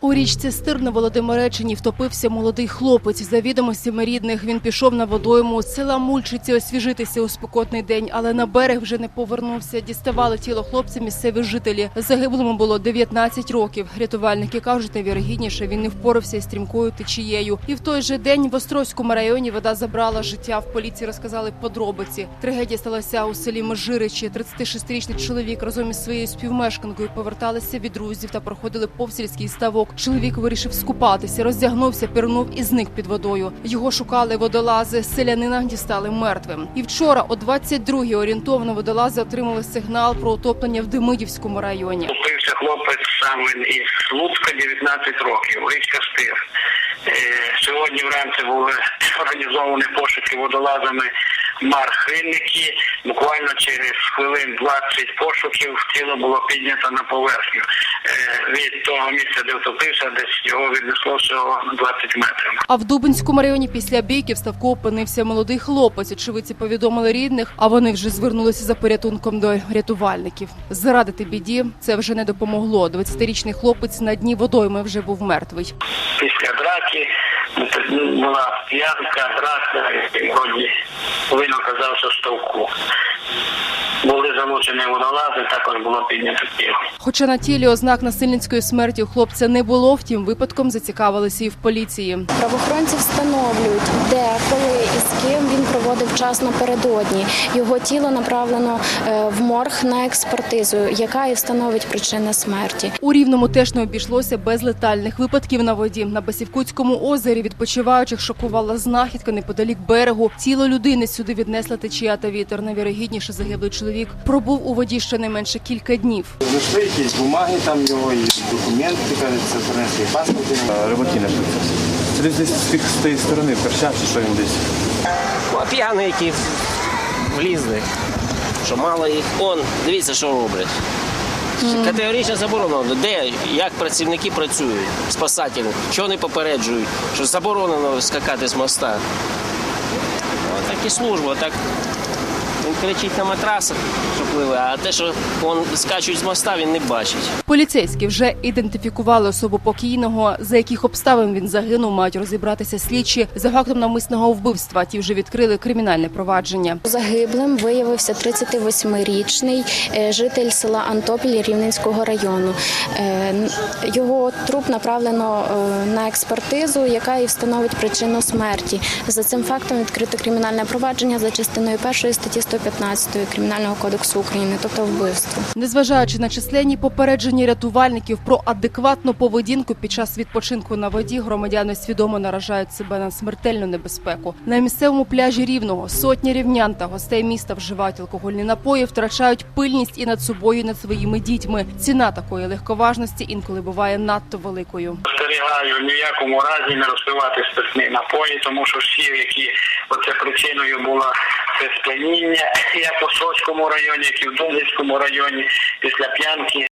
У річці Стир на Володимиреччині втопився молодий хлопець. За відомостями рідних він пішов на водойму з села Мульчиці освіжитися у спекотний день, але на берег вже не повернувся. Діставали тіло хлопця місцеві жителі. Загиблому було 19 років. Рятувальники кажуть, найвірогідніше він не впорався із стрімкою течією. І в той же день в Острозькому районі вода забрала життя. В поліції розказали подробиці. Трагедія сталася у селі Межиричі. 36-річний чоловік разом із своєю співмешканкою поверталися від друзів та проходили повз сільський ставок. Чоловік вирішив скупатися, роздягнувся, пірнув і зник під водою. Його шукали водолази. Селянина дістали мертвим. І вчора, о 22-й орієнтовно водолази отримали сигнал про утоплення в Демидівському районі. Купився хлопець саме із Луцька 19 років, річка Стир. Е, Сьогодні вранці були організовані пошуки водолазами Мархинники. Буквально через хвилин 20 пошуків тіло було піднято на поверхню. Від того місця, де втопився, десь його віднесло всього 20 метрів. А в Дубинському районі після бійки в ставку опинився молодий хлопець. Очевидці повідомили рідних, а вони вже звернулися за порятунком до рятувальників. Зарадити біді це вже не допомогло. 20-річний хлопець на дні водойми вже був мертвий. Після драки ну, була п'янка, драка, і вроді він оказався в ставку. Були залучені водолази, також було піднято тіло. Хоча на тілі ознак насильницької смерті у хлопця не було, втім випадком зацікавилися і в поліції. Правоохоронці встановлюють, де, коли і з ким він проводив час напередодні. Його тіло направлено е, в морг на експертизу, яка і встановить причини смерті. У рівному теж не обійшлося без летальних випадків на воді. На Басівкутському озері відпочиваючих шокувала знахідка неподалік берегу. Тіло людини сюди віднесла течія та вітер. Найвірогідніше загиблий чоловік пробув у воді щонайменше кілька днів. Знайшли якісь бумаги там його, і документи, кажеться, принесли паспорт. Рибаки це десь з тих- з тієї сторони в що він десь. Ну, які влізли, що мало їх. Он, дивіться, що роблять. Категорично заборонено. Де, як працівники працюють, спасателі, що вони попереджують, що заборонено скакати з моста. Так і служба, так кричить на матрасах, що пливе, а те, що он скачуть з моста, він не бачить. Поліцейські вже ідентифікували особу покійного, за яких обставин він загинув, мають розібратися слідчі за фактом навмисного вбивства. Ті вже відкрили кримінальне провадження. Загиблим виявився 38-річний е, житель села Антопіль Рівненського району. Е, Його труп направлено е, на експертизу, яка і встановить причину смерті. За цим фактом відкрито кримінальне провадження за частиною першої статті 115 Кримінального кодексу України, тобто вбивство. Незважаючи на численні попередження рятувальників про адекватну поведінку під час відпочинку на воді, громадяни свідомо наражають себе на смертельну небезпеку. На місцевому пляжі рівного сотні рівнян та гостей міста вживають алкогольні напої, втрачають пильність і над собою, і над своїми дітьми. Ціна такої легковажності інколи буває надто великою. Остерігаю ні в якому разі не розпивати спиртні напої, тому що всі, які оце причиною була це сп'яніння, як у Сочському районі, як і в Думницькому районі, після п'янки